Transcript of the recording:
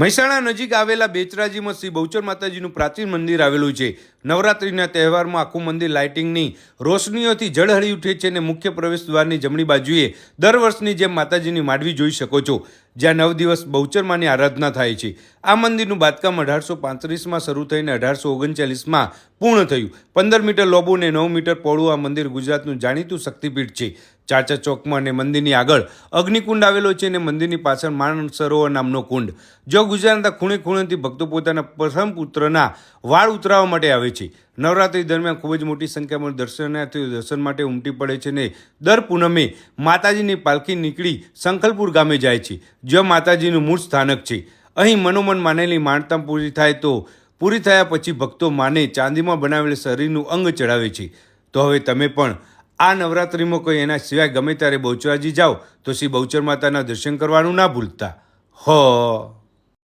મહેસાણા નજીક આવેલા બેચરાજીમાં શ્રી બહુચર માતાજીનું પ્રાચીન મંદિર આવેલું છે. નવરાત્રિના તહેવારમાં આખું મંદિર લાઇટિંગની રોશનીઓથી ઝળહળી ઉઠે છે અને મુખ્ય પ્રવેશ દ્વારની જમણી બાજુએ દર વર્ષની જેમ માતાજીની માંડવી જોઈ શકો છો. જ્યાં નવ દિવસ બહુચરમાની આરાધના થાય છે. આ મંદિરનું બાંધકામ અઢારસો પાંત્રીસમાં શરૂ થઈને અઢારસો ઓગણચાલીસમાં પૂર્ણ થયું. પંદર મીટર લોબુ અને નવ મીટર પહોળું આ મંદિર ગુજરાતનું જાણીતું શક્તિપીઠ છે. ચાચા ચોકમાં અને મંદિરની આગળ અગ્નિકુંડ આવેલો છે અને મંદિરની પાછળ માનવ સરોવર નામનો કુંડ. જો ગુજરાતના ખૂણે ખૂણેથી ભક્તો પોતાના પ્રથમ પુત્રના વાળ ઉતરાવવા માટે આવે છે. નવરાત્રી દરમિયાન ખૂબ જ મોટી સંખ્યામાં દર્શનાર્થીઓ દર્શન માટે ઉમટી પડે છે ને દર પૂનમે માતાજીની પાલખી નીકળી સંખલપુર ગામે જાય છે, જ્યાં માતાજીનું મૂળ સ્થાનક છે. અહીં મનોમન માનેલી માણતા પૂરી થાય તો પૂરી થયા પછી ભક્તો માને ચાંદીમાં બનાવેલ શરીરનું અંગ ચડાવે છે. તો હવે તમે પણ આ નવરાત્રિમાં કોઈ એના સિવાય ગમે ત્યારે બહુચરાજી જાઓ તો શ્રી બહુચર માતાના દર્શન કરવાનું ના ભૂલતા. હો!